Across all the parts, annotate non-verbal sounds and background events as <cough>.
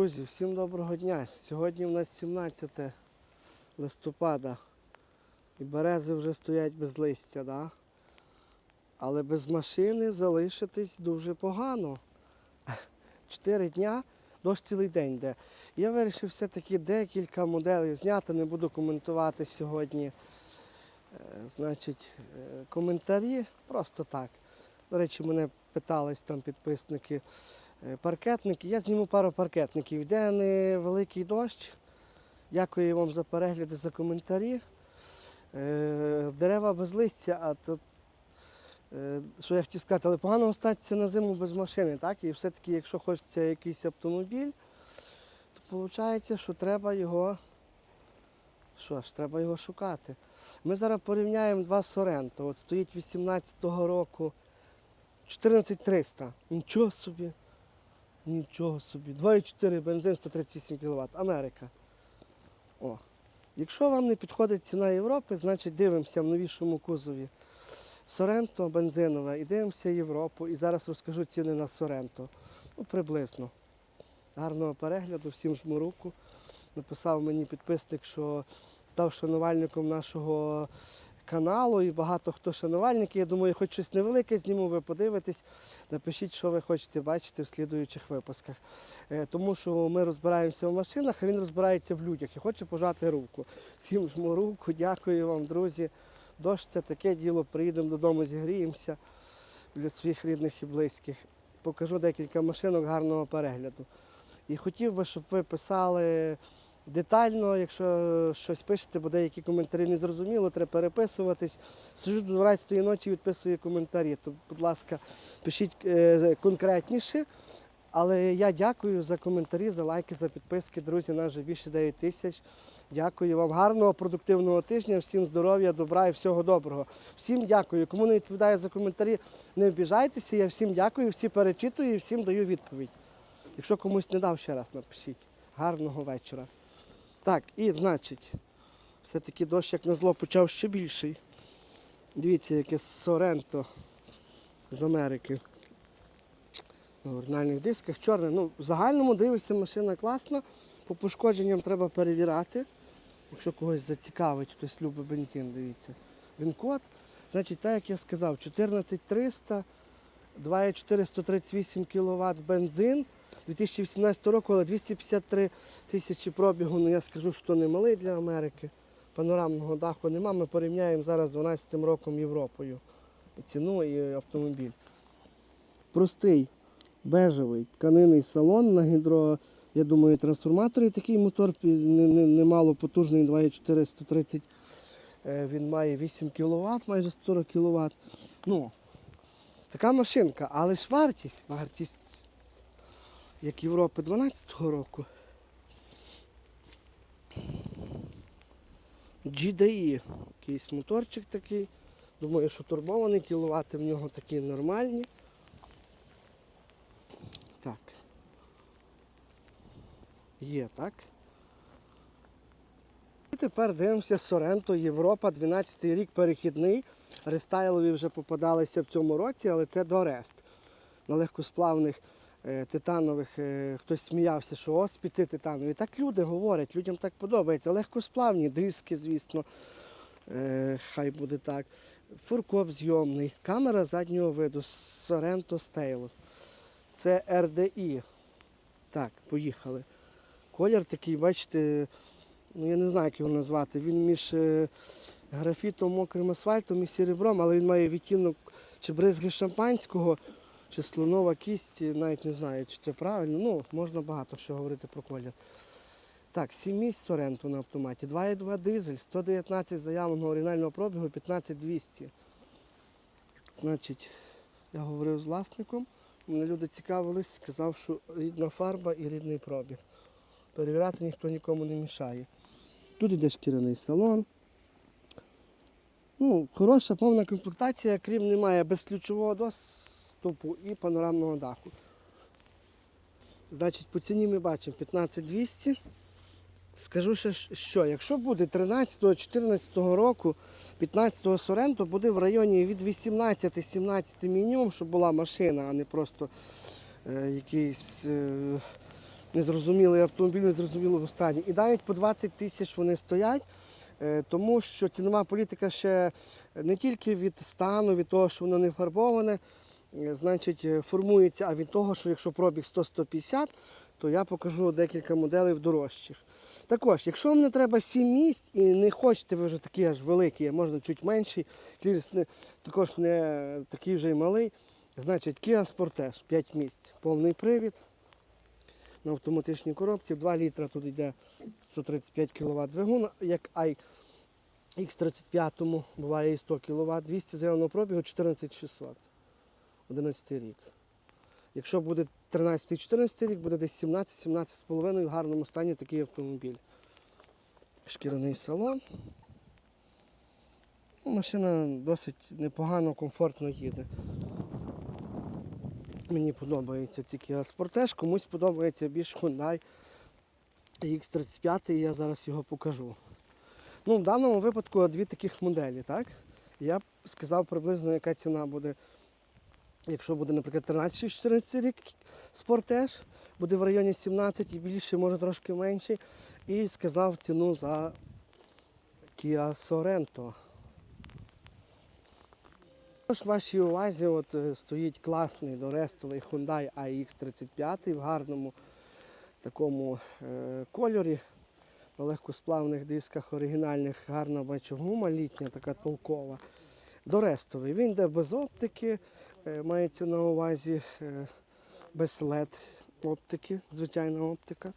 Друзі, всім доброго дня. Сьогодні у нас 17 листопада і берези вже стоять без листя, да? але без машини залишитись дуже погано. <laughs> Чотири дня, дощ цілий день йде. Я вирішив все-таки декілька моделей зняти, не буду коментувати сьогодні. Е, Значить, е, коментарі просто так. До речі, мене питались там підписники паркетники. Я зніму пару паркетників. Йде невеликий дощ. Дякую вам за перегляди, за коментарі. Е, Дерева без листя, а тут, е, що я хотів сказати, але погано остатися на зиму без машини, так? І все-таки, якщо хочеться якийсь автомобіль, то виходить, що треба його. Що ж, треба його шукати. Ми зараз порівняємо два Соренто. От стоїть 18-го року 14300. Нічого собі. Нічого собі. 2,4 бензин 138 кВт. Америка. О. Якщо вам не підходить ціна Європи, значить дивимося в новішому кузові. Соренто бензинове і дивимося Європу. І зараз розкажу ціни на Соренто. Ну, приблизно. Гарного перегляду, всім жму руку. Написав мені підписник, що став шанувальником нашого каналу і багато хто шанувальники. Я думаю, хоч щось невелике зніму, ви подивитесь. Напишіть, що ви хочете бачити в слідуючих випусках. Е, Тому що ми розбираємося в машинах, а він розбирається в людях і хоче пожати руку. Всім жму руку, дякую вам, друзі. Дощ це таке діло, приїдемо додому, зігріємося для своїх рідних і близьких. Покажу декілька машинок гарного перегляду. І хотів би, щоб ви писали детально, якщо щось пишете, бо деякі коментарі не зрозуміло, треба переписуватись. Сижу до 12 ночі, відписую коментарі. То, будь ласка, пишіть е, конкретніше. Але я дякую за коментарі, за лайки, за підписки. Друзі, нас вже більше 9 тисяч. Дякую вам. Гарного, продуктивного тижня, всім здоров'я, добра і всього доброго. Всім дякую. Кому не відповідаю за коментарі, не обіжайтеся. Я всім дякую, всі перечитую і всім даю відповідь. Якщо комусь не дав, ще раз напишіть. Гарного вечора. Так, і значить, все-таки дощ, як на зло, почав ще більший. Дивіться, яке Соренто з Америки. На оригінальних дисках. Чорне. Ну, в загальному дивишся, машина класна. По пошкодженням треба перевіряти. Якщо когось зацікавить, хтось любить бензин, дивіться. Він код. Значить, так як я сказав, 14300, 2,438 кВт бензин 2018 року, але 253 тисячі пробігу, ну я скажу, що не малий для Америки. Панорамного даху нема. Ми порівняємо зараз з 12 роком Європою. І ціну і автомобіль. Простий бежевий тканинний салон на гідро, я думаю, трансформаторі. Такий мотор не- не- немало потужний 2,4 130. Е, Він має 8 кВт, майже 40 кВт. Ну, така машинка, але ж вартість, вартість, як Європи 12-го року. GDI, якийсь моторчик такий. Думаю, що турбований, кіловати в нього такі нормальні. Так. Є, так? І тепер дивимося Соренто, Європа, 12 й рік перехідний. Рестайлові вже попадалися в цьому році, але це до Рест. На легкосплавних титанових е, хтось сміявся, що о, спіци титанові. Так люди говорять, людям так подобається. Легкосплавні, диски, звісно. Е, хай буде так. Фуркоп зйомний, камера заднього виду, Sorento Style. Це RDI. Так, поїхали. Колір такий, бачите, ну я не знаю, як його назвати. Він між е, графітом, мокрим асфальтом і серебром, але він має відтінок чи бризги шампанського, чи слонова кість, навіть не знаю, чи це правильно. Ну, можна багато що говорити про колір. Так, 7 місць Соренто на автоматі, 2,2 дизель, 119 заявленого оригінального пробігу, 15200. Значить, я говорив з власником, мене люди цікавились, сказав, що рідна фарба і рідний пробіг. Перевіряти ніхто нікому не мішає. Тут іде шкіряний салон. Ну, хороша повна комплектація, крім немає безключового доступу і панорамного даху. Значить, по ціні ми бачимо 15200. Скажу ще, що якщо буде 13-14 року, 15-го Соренто буде в районі від 18-17 мінімум, щоб була машина, а не просто е, якийсь е, незрозумілий автомобіль, незрозумілого стані. І навіть по 20 тисяч вони стоять, е, тому що цінова політика ще не тільки від стану, від того, що воно не фарбоване, значить, е, формується, а від того, що якщо пробіг 100-150, то я покажу декілька моделей дорожчих. Також, якщо вам не треба 7 місць і не хочете ви вже такі аж великі, а можна чуть менший, кліренс не, також не такий вже й малий, значить Kia Sportage 5 місць, повний привід на автоматичній коробці, 2 літра тут йде 135 кВт двигун, як i X35 буває і 100 кВт, 200 зеленого пробігу 14600, 11 рік. Якщо буде 13-14 рік, буде десь 17-17,5 в гарному стані такий автомобіль. Шкіряний салон. Ну, Машина досить непогано, комфортно їде. Мені подобається ці Kia Sportage, комусь подобається більш Hyundai X35, і я зараз його покажу. Ну, в даному випадку дві таких моделі, так? Я б сказав приблизно, яка ціна буде Якщо буде, наприклад, 13-14 рік спортеж, буде в районі 17 і більше, може трошки менше. І сказав ціну за Kia Sorento. Також в вашій увазі от, е, стоїть класний дорестовий Hyundai AX35 в гарному такому е, кольорі. На легкосплавних дисках оригінальних, гарна бачу гума літня, така толкова. Дорестовий. Він йде без оптики, мається на увазі е, без LED оптики, звичайна оптика.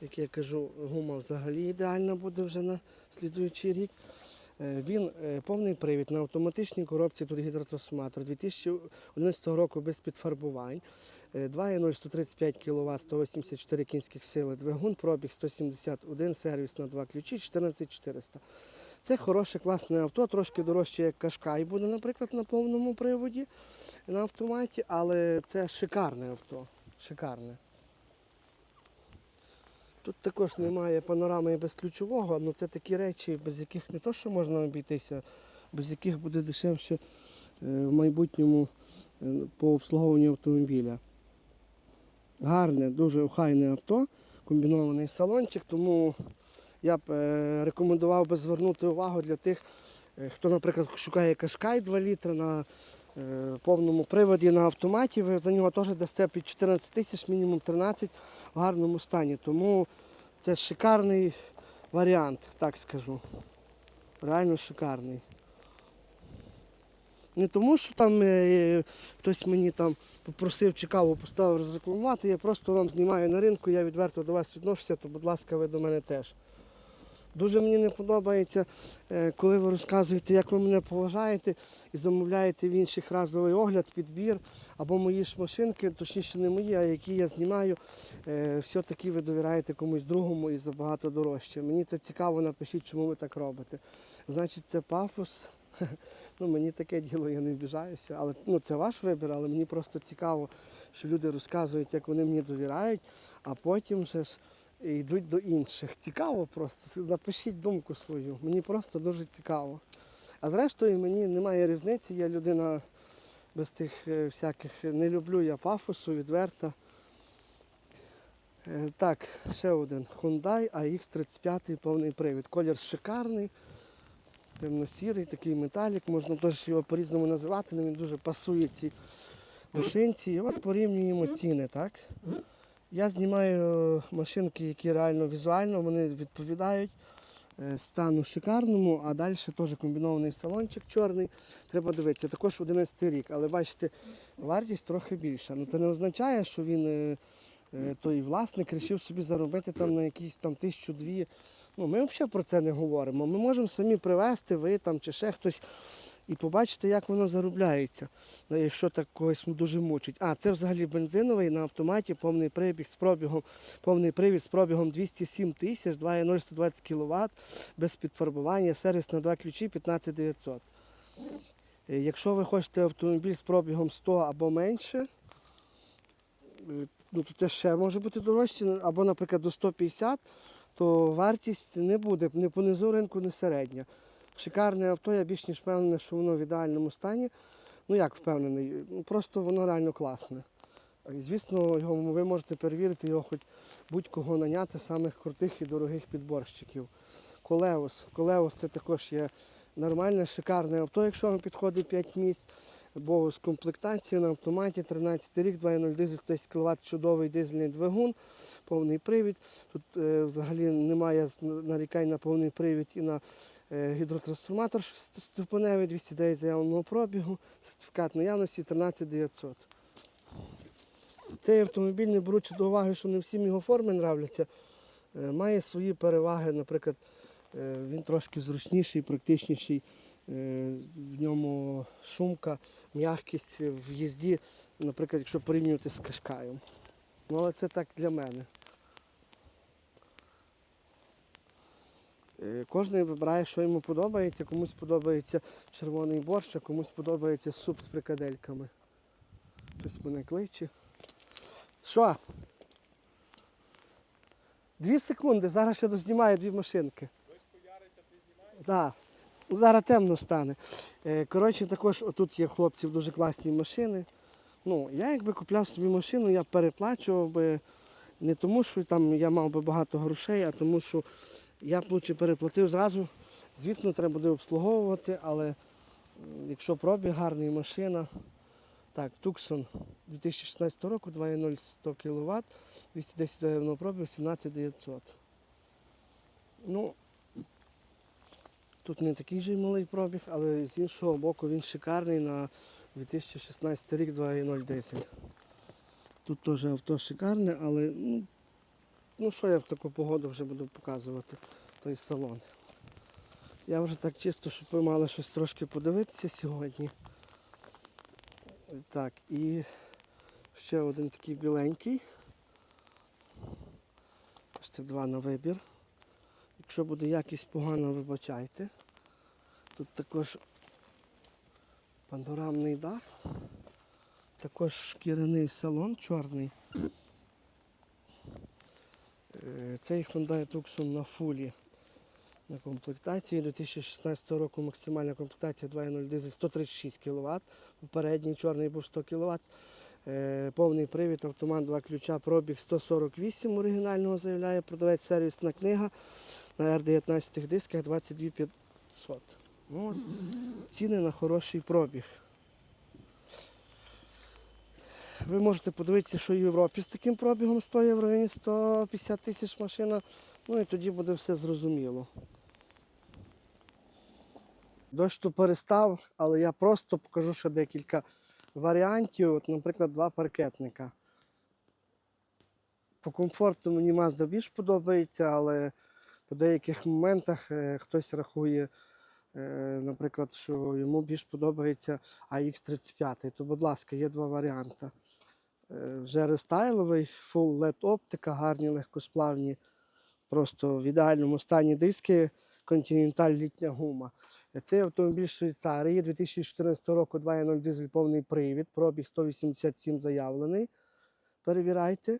Як я кажу, гума взагалі ідеальна буде вже на слідуючий рік. Е, Він е, повний привід на автоматичній коробці тут гідротрансформатор 2011 року без підфарбувань. Е, 2.0 135 кВт, 184 кінських сили, двигун, пробіг 171, сервіс на два ключі, 14400. Це хороше, класне авто, трошки дорожче, як Кашкай буде, наприклад, на повному приводі на автоматі, але це шикарне авто. Шикарне. Тут також немає панорами без ключового, але це такі речі, без яких не то, що можна обійтися, без яких буде дешевше е, в майбутньому е, по обслуговуванню автомобіля. Гарне, дуже охайне авто, комбінований салончик, тому я б е, рекомендував би звернути увагу для тих, е, хто, наприклад, шукає кашкай 2 літри на е, повному приводі на автоматі. Ви за нього теж дасте під 14 тисяч, мінімум 13 в гарному стані. Тому це шикарний варіант, так скажу. Реально шикарний. Не тому, що там е, хтось мені там попросив чи каву поставив розрекламувати, я просто вам знімаю на ринку, я відверто до вас відношуся, то будь ласка, ви до мене теж. Дуже мені не подобається, е, коли ви розказуєте, як ви мене поважаєте і замовляєте в інших разовий огляд, підбір або мої ж машинки, точніше не мої, а які я знімаю, е, все-таки ви довіряєте комусь другому і забагато дорожче. Мені це цікаво, напишіть, чому ви так робите. Значить, це пафос. <laughs> Ну, мені таке діло, я не обіжаюся. Але ну, це ваш вибір, але мені просто цікаво, що люди розказують, як вони мені довіряють, а потім вже ж йдуть до інших. Цікаво просто. Напишіть думку свою. Мені просто дуже цікаво. А зрештою, мені немає різниці, я людина без тих е, всяких не люблю я пафосу, відверта. Е, Так, ще один Hyundai AX35 повний привід. Колір шикарний, темно-сірий, такий металік, можна теж його по-різному називати, але він дуже пасує цій машинці. І от порівнюємо ціни, так? Я знімаю е, машинки, які реально візуально вони відповідають е, стану шикарному, а далі теж комбінований салончик чорний. Треба дивитися, також 11 рік, але бачите, вартість трохи більша. Ну, це не означає, що він, е, той власник, вирішив собі заробити там на якісь там тисячу-дві. Ну, ми взагалі про це не говоримо. Ми можемо самі привезти, ви там чи ще хтось, і побачити, як воно заробляється, якщо так когось дуже мучить. А, це взагалі бензиновий на автоматі, повний прибіг з пробігом, повний привід з пробігом 207 тисяч, 2,0 120 кВт, без підфарбування, сервіс на два ключі 15900. Е, Якщо ви хочете автомобіль з пробігом 100 або менше, е, ну, то це ще може бути дорожче, або, наприклад, до 150, то вартість не буде ні понизу ринку, ні середня. Шикарне авто, я більш ніж впевнений, що воно в ідеальному стані. Ну як впевнений, ну, просто воно реально класне. Звісно, його, ви можете перевірити його хоч будь-кого наняти самих крутих і дорогих підборщиків. Колеус. Колеус це також є нормальне, шикарне авто, якщо вам підходить 5 місць. Бо з комплектацією на автоматі 13 рік, 2.0 дизель, 110 кВт, чудовий дизельний двигун, повний привід. Тут е, взагалі немає нарікань на повний привід і на гідротрансформатор шестиступеневий, 209 заявленого пробігу, сертифікат наявності 13900. Цей автомобіль, не беручи до уваги, що не всім його форми нравляться, е, має свої переваги. Наприклад, е, він трошки зручніший, практичніший. е, В ньому шумка, м'якість в їзді, наприклад, якщо порівнювати з кашкаєм. Ну, але це так для мене. Кожен вибирає, що йому подобається. Комусь подобається червоний борщ, а комусь подобається суп з фрикадельками. Хтось мене кличе. Що? Дві секунди, зараз ще дознімаю дві машинки. Так. Ну, Зараз темно стане. Е, Коротше, також отут є хлопців дуже класні машини. Ну, я якби купляв собі машину, я переплачував би не тому, що там я мав би багато грошей, а тому, що я б переплатив зразу. Звісно, треба буде обслуговувати, але якщо пробіг гарний машина, так, Tucson 2016 року, 2.0 100 кВт, 210 заявленого пробігу, 17900. Ну, тут не такий же малий пробіг, але з іншого боку він шикарний на 2016 рік 2.0 дизель. Тут теж авто шикарне, але ну, ну що я в таку погоду вже буду показувати той салон. Я вже так чисто, щоб ви мали щось трошки подивитися сьогодні. Так, і ще один такий біленький. Ось це два на вибір. Якщо буде якість погана, вибачайте. Тут також панорамний дах, також шкіряний салон чорний. Е, Цей Hyundai Tucson на фулі на комплектації 2016 року максимальна комплектація 2.0 дизель 136 кВт, попередній чорний був 100 кВт. Е, Повний привід, автомат, два ключа, пробіг 148 оригінального заявляє продавець сервісна книга на R19 дисках 22500. Ну, ціни на хороший пробіг. Ви можете подивитися, що в Європі з таким пробігом стоїть в районі 150 тисяч машина. Ну і тоді буде все зрозуміло. Дощ то перестав, але я просто покажу ще декілька варіантів. От, наприклад, два паркетника. По комфорту мені Mazda більш подобається, але по деяких моментах е, хтось рахує, е, наприклад, що йому більш подобається AX35. То, будь ласка, є два варіанти. Вже рестайловий, full LED оптика, гарні, легкосплавні, просто в ідеальному стані диски, Continental літня гума. Е, Цей автомобіль Швейцарії 2014 року 2.0 дизель повний привід, пробіг 187 заявлений. Перевіряйте.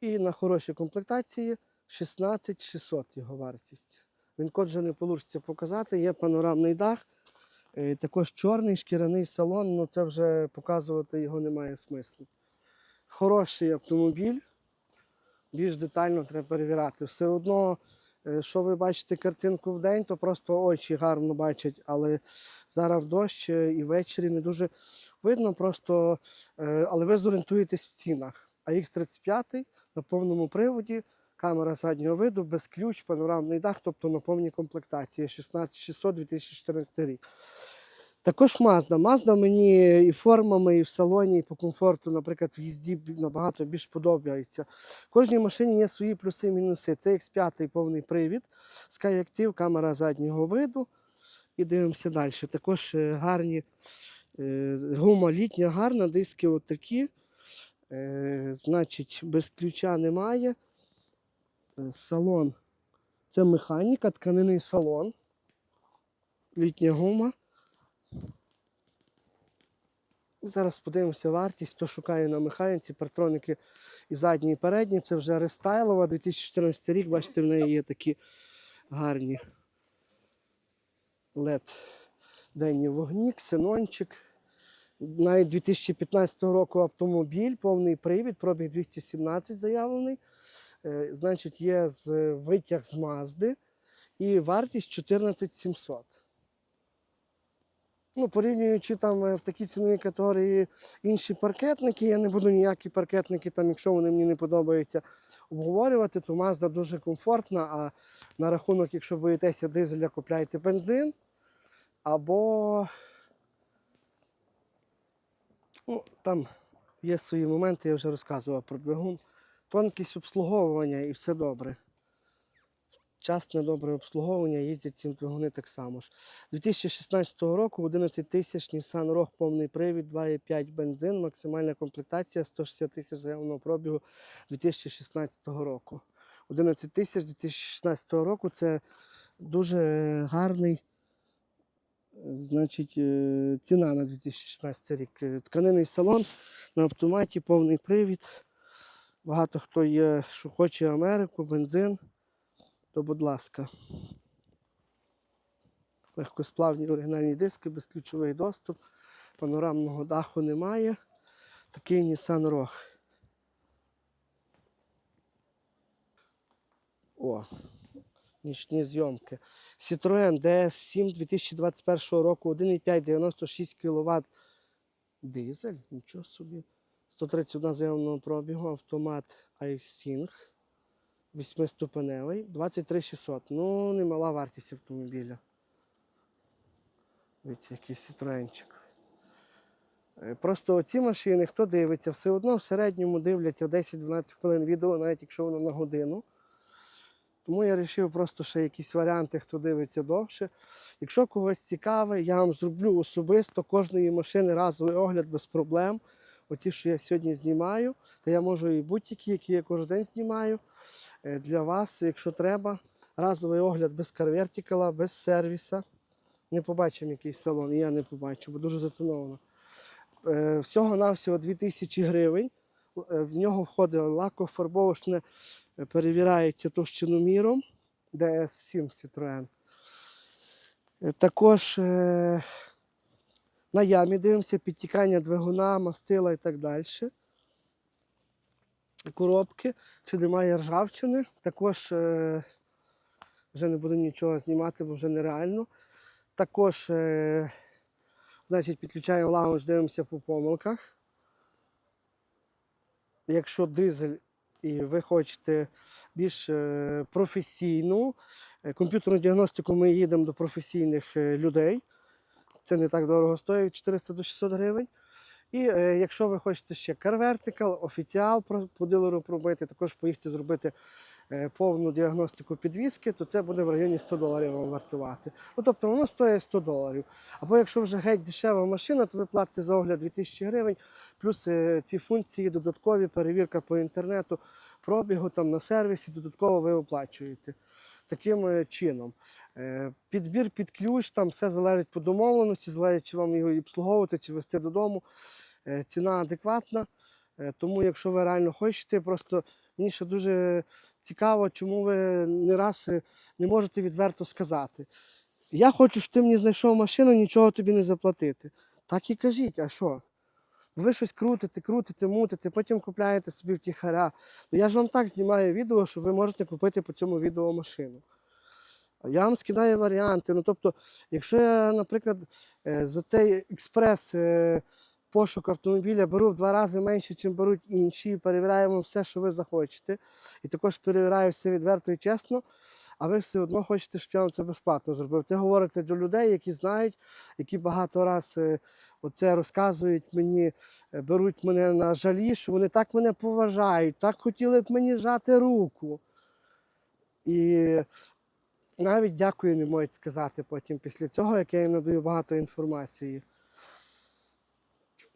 І на хорошій комплектації 16600 його вартість. Він код вже не вийде показати. Є панорамний дах, також чорний шкіряний салон, але це вже показувати його немає смислу. Хороший автомобіль, більш детально треба перевіряти. Все одно, е, що ви бачите картинку в день, то просто очі гарно бачать, але зараз дощ е, і ввечері не дуже видно, просто, е, але ви зорієнтуєтесь в цінах. А X35 на повному приводі, камера заднього виду, без ключ, панорамний дах, тобто на повній комплектації 16600 2014 рік. Також Mazda. Mazda мені і формами, і в салоні, і по комфорту, наприклад, в їзді набагато більш подобається. В кожній машині є свої плюси і мінуси. Це X5 повний привід, SkyActiv, камера заднього виду. І дивимося далі. Також е, гарні е, гума літня, гарна, диски отакі. Е, значить, без ключа немає. Е, Салон. Це механіка, тканинний салон. Літня гума. Зараз подивимося вартість, хто шукає на механіці, партроники і задні, і передні. Це вже рестайлова, 2014 рік, бачите, в неї є такі гарні LED денні вогні, ксенончик. навіть 2015 року автомобіль, повний привід, пробіг 217 заявлений. Е, Значить, є з витяг з Мазди і вартість 14 700. Ну, порівнюючи там е, в такій ціновій категорії інші паркетники, я не буду ніякі паркетники, там, якщо вони мені не подобаються, обговорювати, то Mazda дуже комфортна. А на рахунок, якщо боїтеся дизеля, купляйте бензин. Або ну, там є свої моменти, я вже розказував про двигун. Тонкість обслуговування і все добре. Часне добре обслуговування, їздять ці двигуни так само ж. 2016 року 11 тисяч Nissan Rogue повний привід, 2,5 бензин, максимальна комплектація 160 тисяч заявленого пробігу 2016 року. 11 тисяч 2016 року це дуже гарний. Значить, е, ціна на 2016 рік. Е, Тканинний салон на автоматі, повний привід. Багато хто є, що хоче Америку, бензин то будь ласка. Легкосплавні оригінальні диски, безключовий доступ, панорамного даху немає. Такий Nissan Rogue. О, нічні зйомки. Citroën DS7 2021 року 1,5 96 кВт. Дизель, нічого собі. 131 заявленого пробігу, автомат iSync. Восьмиступеневий, 23 600. Ну, немала вартість автомобіля. Дивіться, який сітроенчик. Е, Просто ці машини, хто дивиться, все одно в середньому дивляться 10-12 хвилин відео, навіть якщо воно на годину. Тому я вирішив просто ще якісь варіанти, хто дивиться довше. Якщо когось цікавить, я вам зроблю особисто кожної машини разовий огляд без проблем. Оці, що я сьогодні знімаю, то я можу і будь-які, які я кожен день знімаю. Е, Для вас, якщо треба, разовий огляд без карвертикала, без сервіса. Не побачимо якийсь салон, я не побачу, бо дуже затоновано. Е, Всього-навсього 2000 гривень. Е, В нього входить лакофарбовочне, перевіряється товщиноміром DS7 Citroën. Також на ямі дивимося підтікання двигуна, мастила і так далі. Коробки, чи немає ржавчини. Також е, вже не буду нічого знімати, бо вже нереально. Також, е, значить, підключаємо лаунж, дивимося по помилках. Якщо дизель і ви хочете більш е, професійну е, комп'ютерну діагностику, ми їдемо до професійних е, людей. Це не так дорого стоїть, від 400 до 600 гривень. І е, якщо ви хочете ще Car Vertical, офіціал про- по дилеру пробити, також поїхати зробити е, повну діагностику підвіски, то це буде в районі 100 доларів вам вартувати. Ну, тобто воно стоїть 100 доларів. Або якщо вже геть дешева машина, то ви платите за огляд 2000 гривень, плюс е, ці функції додаткові, перевірка по інтернету, пробігу там на сервісі, додатково ви оплачуєте. Таким е, чином. Е, Підбір під ключ, там все залежить по домовленості, залежить, чи вам його і обслуговувати, чи вести додому. Е, Ціна адекватна. Тому, якщо ви реально хочете, просто мені ще дуже цікаво, чому ви не раз не можете відверто сказати. Я хочу, щоб ти мені знайшов машину, нічого тобі не заплатити. Так і кажіть, а що? Ви щось крутите, крутите, мутите, потім купляєте собі втіхаря. Ну я ж вам так знімаю відео, що ви можете купити по цьому відео машину. Я вам скидаю варіанти. Ну, тобто, якщо я, наприклад, е, за цей експрес е, пошук автомобіля беру в два рази менше, ніж беруть інші, і перевіряємо все, що ви захочете. І також перевіряю все відверто і чесно, а ви все одно хочете, щоб я вам це безплатно зробив. Це говориться до людей, які знають, які багато раз е, оце розказують мені, е, беруть мене на жалі, що вони так мене поважають, так хотіли б мені жати руку. І навіть дякую не можуть сказати потім після цього, як я їм надаю багато інформації.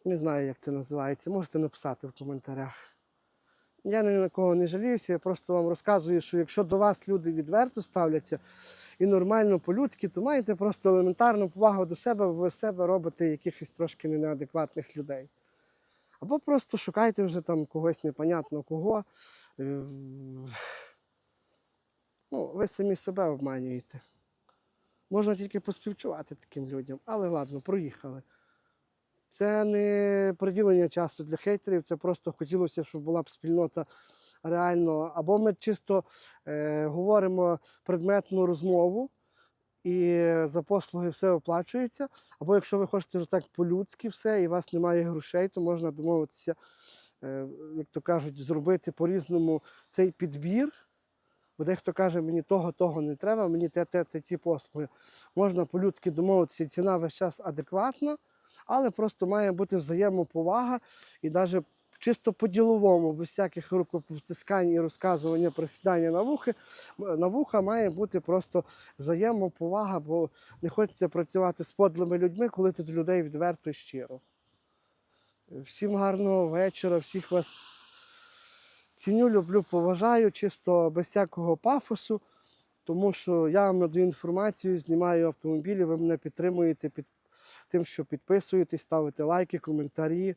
Не знаю, як це називається. Можете написати в коментарях. Я ні на кого не жаліюся, я просто вам розказую, що якщо до вас люди відверто ставляться і нормально по-людськи, то маєте просто елементарну повагу до себе, ви себе робите якихось трошки неадекватних людей. Або просто шукайте вже там когось непонятно кого. Е, Ну, ви самі себе обманюєте. Можна тільки поспівчувати таким людям, але ладно, проїхали. Це не приділення часу для хейтерів, це просто хотілося, щоб була б спільнота реально. Або ми чисто е, говоримо предметну розмову, і за послуги все оплачується. Або якщо ви хочете так по-людськи все, і у вас немає грошей, то можна домовитися, е, як то кажуть, зробити по-різному цей підбір. Бо дехто каже, мені того, того не треба, мені те, те, те, ці послуги. Можна по-людськи домовитися, ціна весь час адекватна, але просто має бути взаємоповага і навіть чисто по-діловому, без всяких рукопотискань і розказування про сідання на вухи, на вуха має бути просто взаємоповага, бо не хочеться працювати з подлими людьми, коли ти до людей відверто і щиро. Всім гарного вечора, всіх вас ціню, люблю, поважаю, чисто без всякого пафосу, тому що я вам надаю інформацію, знімаю автомобілі, ви мене підтримуєте під тим, що підписуєтесь, ставите лайки, коментарі.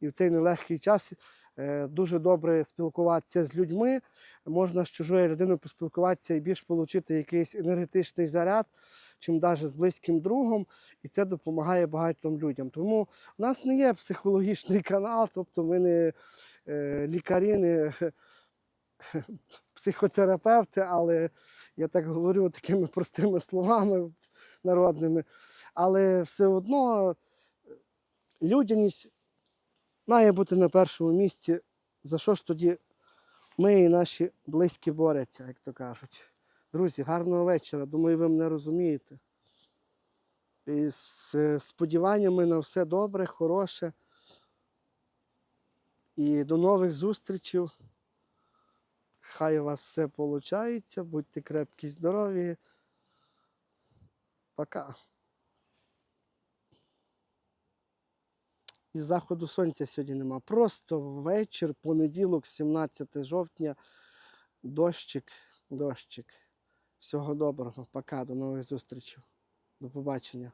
І в цей нелегкий час е, дуже добре спілкуватися з людьми. Можна з чужою людиною поспілкуватися і більш отримати якийсь енергетичний заряд, чим навіть з близьким другом. І це допомагає багатьом людям. Тому в нас не є психологічний канал, тобто ми не е, лікарі, не <laughs> психотерапевти, але я так говорю такими простими словами народними. Але все одно людяність має бути на першому місці. За що ж тоді ми і наші близькі борються, як то кажуть. Друзі, гарного вечора. Думаю, ви мене розумієте. І з е, сподіваннями на все добре, хороше. І до нових зустрічей. Хай у вас все виходить. Будьте крепкі, здорові. Пока. І заходу сонця сьогодні нема. Просто вечір, понеділок, 17 жовтня, дощик, дощик. Всього доброго. Пока, до нових зустрічей. До побачення.